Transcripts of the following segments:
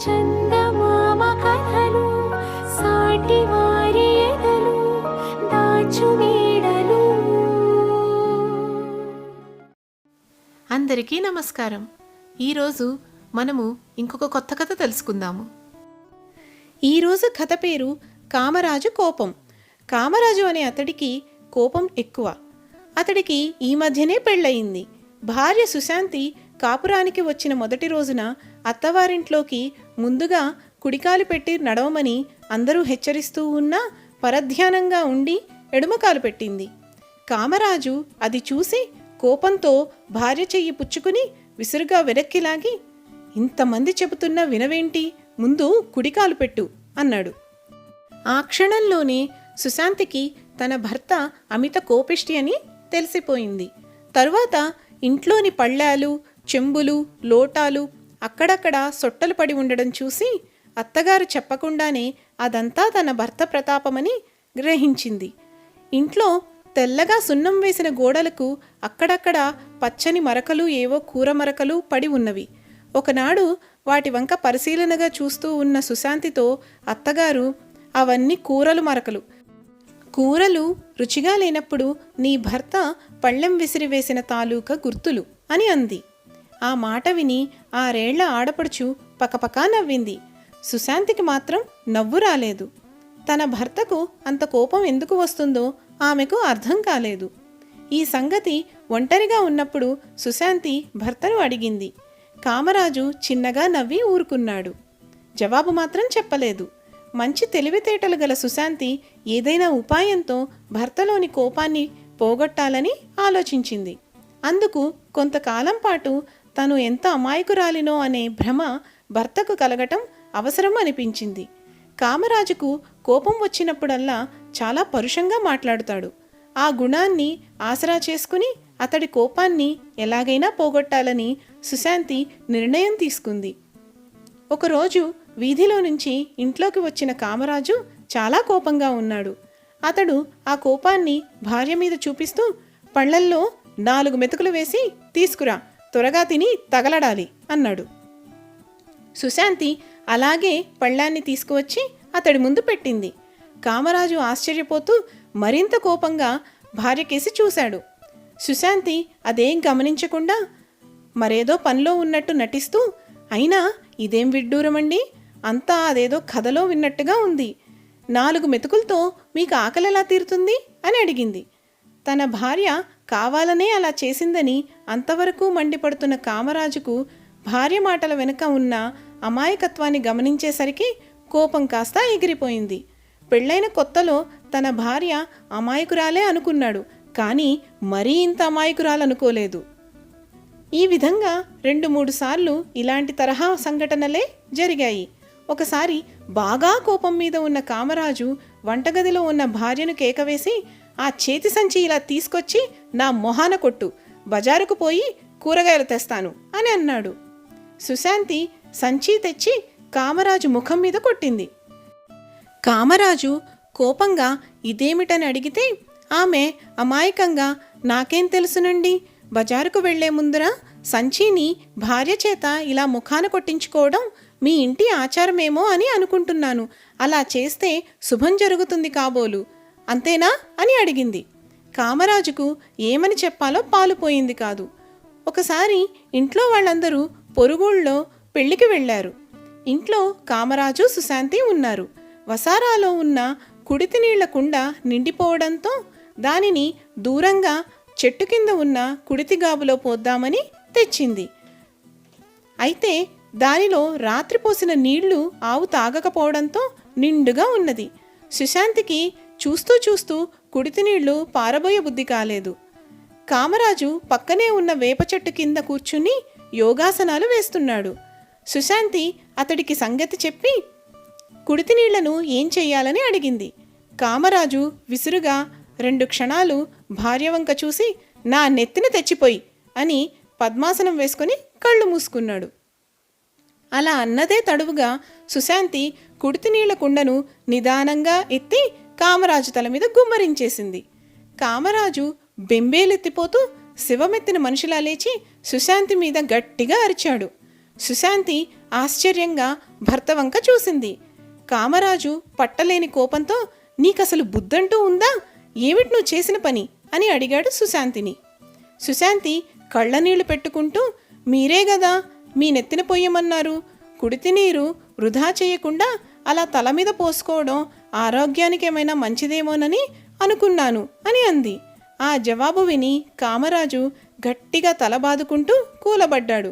చందమామ కథలు సాటి వారి ఎదలు దాచు అందరికీ నమస్కారం. ఈరోజు మనము ఇంకొక కొత్త కథ తెలుసుకుందాము. ఈరోజు కథ పేరు కామరాజు కోపం. కామరాజు అనే అతడికి కోపం ఎక్కువ. అతడికి ఈ మధ్యనే పెళ్ళయింది. భార్య సుశాంతి కాపురానికి వచ్చిన మొదటి రోజున అత్తవారింట్లోకి ముందుగా కుడికాలు పెట్టి నడవమని అందరూ హెచ్చరిస్తూ ఉన్నా పరధ్యానంగా ఉండి ఎడుమకాలు పెట్టింది. కామరాజు అది చూసి కోపంతో భార్య చెయ్యి పుచ్చుకుని విసురుగా వెనక్కి లాగి ఇంతమంది చెబుతున్నా వినవేంటి? ముందు కుడికాలు పెట్టు అన్నాడు. ఆ క్షణంలోనే సుశాంతికి తన భర్త అమిత కోపిష్టి అని తెలిసిపోయింది. తరువాత ఇంట్లోని పళ్ళాలు చెంబులు లోటాలు అక్కడక్కడ సొట్టలు పడి ఉండడం చూసి అత్తగారు చెప్పకుండానే అదంతా తన భర్త ప్రతాపమని గ్రహించింది. ఇంట్లో తెల్లగా సున్నం వేసిన గోడలకు అక్కడక్కడ పచ్చని మరకలు ఏవో కూర మరకలు పడి ఉన్నవి. ఒకనాడు వాటి వంక పరిశీలనగా చూస్తూ ఉన్న సుశాంతితో అత్తగారు అవన్నీ కూరలు మరకలు. కూరలు రుచిగా లేనప్పుడు నీ భర్త పళ్ళెం విసిరివేసిన తాలూకా గుర్తులు అని అంది. ఆ మాట విని ఆరేళ్ళ ఆడపడుచు పకపకా నవ్వింది. సుశాంతికి మాత్రం నవ్వు రాలేదు. తన భర్తకు అంత కోపం ఎందుకు వస్తుందో ఆమెకు అర్థం కాలేదు. ఈ సంగతి ఒంటరిగా ఉన్నప్పుడు సుశాంతి భర్తను అడిగింది. కామరాజు చిన్నగా నవ్వి ఊరుకున్నాడు. జవాబు మాత్రం చెప్పలేదు. మంచి తెలివితేటలు గల సుశాంతి ఏదైనా ఉపాయంతో భర్తలోని కోపాన్ని పోగొట్టాలని ఆలోచించింది. అందుకు కొంతకాలం పాటు తను ఎంత అమాయకురాలినో అనే భ్రమ భర్తకు కలగటం అవసరం అనిపించింది. కామరాజుకు కోపం వచ్చినప్పుడల్లా చాలా పరుషంగా మాట్లాడుతాడు. ఆ గుణాన్ని ఆసరా చేసుకుని అతడి కోపాన్ని ఎలాగైనా పోగొట్టాలని సుశాంతి నిర్ణయం తీసుకుంది. ఒకరోజు వీధిలో నుంచి ఇంట్లోకి వచ్చిన కామరాజు చాలా కోపంగా ఉన్నాడు. అతడు ఆ కోపాన్ని భార్య మీద చూపిస్తూ పళ్ళల్లో నాలుగు మెతుకులు వేసి తీసుకురా త్వరగా తిని తగలడాలి అన్నాడు. సుశాంతి అలాగే పళ్ళాన్ని తీసుకువచ్చి అతడి ముందు పెట్టింది. కామరాజు ఆశ్చర్యపోతూ మరింత కోపంగా భార్యకేసి చూశాడు. సుశాంతి అదేం గమనించకుండా మరేదో పనిలో ఉన్నట్టు నటిస్తూ అయినా ఇదేం విడ్డూరమండి? అంతా అదేదో కథలో విన్నట్టుగా ఉంది. నాలుగు మెతుకులతో మీకు ఆకలి ఎలా తీరుతుంది? అని అడిగింది. తన భార్య కావాలనే అలా చేసిందని అంతవరకు మండిపడుతున్న కామరాజుకు భార్య మాటల వెనుక ఉన్న అమాయకత్వాన్ని గమనించేసరికి కోపం కాస్త ఎగిరిపోయింది. పెళ్ళైన కొత్తలో తన భార్య అమాయకురాలే అనుకున్నాడు కానీ మరీ ఇంత అమాయకురాలనుకోలేదు. ఈ విధంగా రెండు మూడు సార్లు ఇలాంటి తరహా సంఘటనలే జరిగాయి. ఒకసారి బాగా కోపం మీద ఉన్న కామరాజు వంటగదిలో ఉన్న భార్యను కేకవేసి ఆ చేతి సంచి ఇలా తీసుకొచ్చి నా మొహాన కొట్టు. బజారుకు పోయి కూరగాయలు తెస్తాను అని అన్నాడు. సుశాంతి సంచి తెచ్చి కామరాజు ముఖం మీద కొట్టింది. కామరాజు కోపంగా ఇదేమిటని అడిగితే ఆమె అమాయకంగా నాకేం తెలుసునండి? బజారుకు వెళ్ళే ముందర సంచిని భార్య చేత ఇలా ముఖాన కొట్టించుకోవడం మీ ఇంటి ఆచారమేమో అని అనుకుంటున్నాను. అలా చేస్తే శుభం జరుగుతుంది కాబోలు. అంతేనా అని అడిగింది. కామరాజుకు ఏమని చెప్పాలో పాలుపోయింది కాదు. ఒకసారి ఇంట్లో వాళ్ళందరూ పొరుగుళ్ళో పెళ్ళికి వెళ్ళారు. ఇంట్లో కామరాజు సుశాంతి ఉన్నారు. వసారాలో ఉన్న కుడితి నీళ్ళ కుండ నిండిపోవడంతో దానిని దూరంగా చెట్టు కింద ఉన్న కుడితిగాబులో పోద్దామని తెచ్చింది. అయితే దానిలో రాత్రి పోసిన నీళ్ళు ఆవు తాగకపోవడంతో నిండుగా ఉన్నది. సుశాంతికి చూస్తూ చూస్తూ కుడితి నీళ్ళు పారబోయే బుద్ధి కాలేదు. కామరాజు పక్కనే ఉన్న వేప చెట్టు కింద కూర్చుని యోగాసనాలు వేస్తున్నాడు. సుశాంతి అతడికి సంగతి చెప్పి కుడితి నీళ్ళను ఏం చెయ్యాలని అడిగింది. కామరాజు విసురుగా రెండు క్షణాలు భార్య వంక చూసి నా నెత్తిన తెచ్చిపోయి అని పద్మాసనం వేసుకుని కళ్ళు మూసుకున్నాడు. అలా అన్నదే తడువుగా సుశాంతి కుడితి నీళ్ళ కుండను నిదానంగా ఎత్తి కామరాజు తల మీద గుమ్మరించేసింది. కామరాజు బెంబేలెత్తిపోతూ శివమెత్తిన మనుషులా లేచి సుశాంతి మీద గట్టిగా అరిచాడు. సుశాంతి ఆశ్చర్యంగా భర్త వంక చూసింది. కామరాజు పట్టలేని కోపంతో నీకసలు బుద్ధంటూ ఉందా? ఏమిటి నువ్వు చేసిన పని? అని అడిగాడు సుశాంతిని. సుశాంతి కళ్ళనీళ్ళు పెట్టుకుంటూ మీరే గదా మీ నెత్తిన పొయ్యమన్నారు. కుడితి నీరు వృధా చేయకుండా అలా తల మీద పోసుకోవడం ఆరోగ్యానికి ఏమైనా మంచిదేమోనని అనుకున్నాను అని అంది. ఆ జవాబు విని కామరాజు గట్టిగా తల బాదుకుంటూ కూలబడ్డాడు.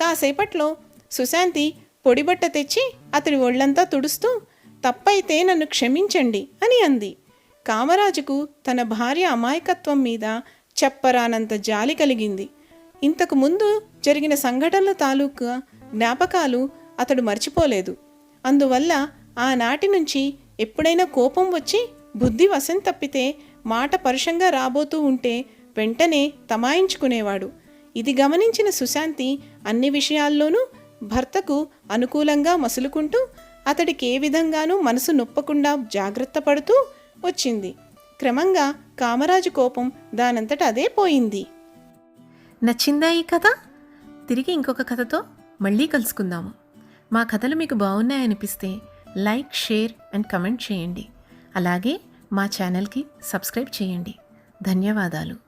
కాసేపట్లో సుశాంతి పొడిబట్ట తెచ్చి అతడి ఒళ్ళంతా తుడుస్తూ తప్పైతే నన్ను క్షమించండి అని అంది. కామరాజుకు తన భార్య అమాయకత్వం మీద చెప్పరానంత జాలి కలిగింది. ఇంతకు ముందు జరిగిన సంఘటనల తాలూకా జ్ఞాపకాలు అతడు మర్చిపోలేదు. అందువల్ల ఆనాటి నుంచి ఎప్పుడైనా కోపం వచ్చి బుద్ధి వశం తప్పితే మాట పరుషంగా రాబోతూ ఉంటే వెంటనే తమాయించుకునేవాడు. ఇది గమనించిన సుశాంతి అన్ని విషయాల్లోనూ భర్తకు అనుకూలంగా మసులుకుంటూ అతడికి ఏ విధంగానూ మనసు నొప్పకుండా జాగ్రత్త పడుతూ వచ్చింది. క్రమంగా కామరాజు కోపం దానంతట అదే పోయింది. నచ్చిందా ఈ కథ? తిరిగి ఇంకొక కథతో మళ్ళీ కలుసుకుందాము. మా కథలు మీకు బాగున్నాయనిపిస్తే లైక్ షేర్ అండ్ కమెంట్ చేయండి. అలాగే మా ఛానల్కి సబ్స్క్రైబ్ చేయండి. ధన్యవాదాలు.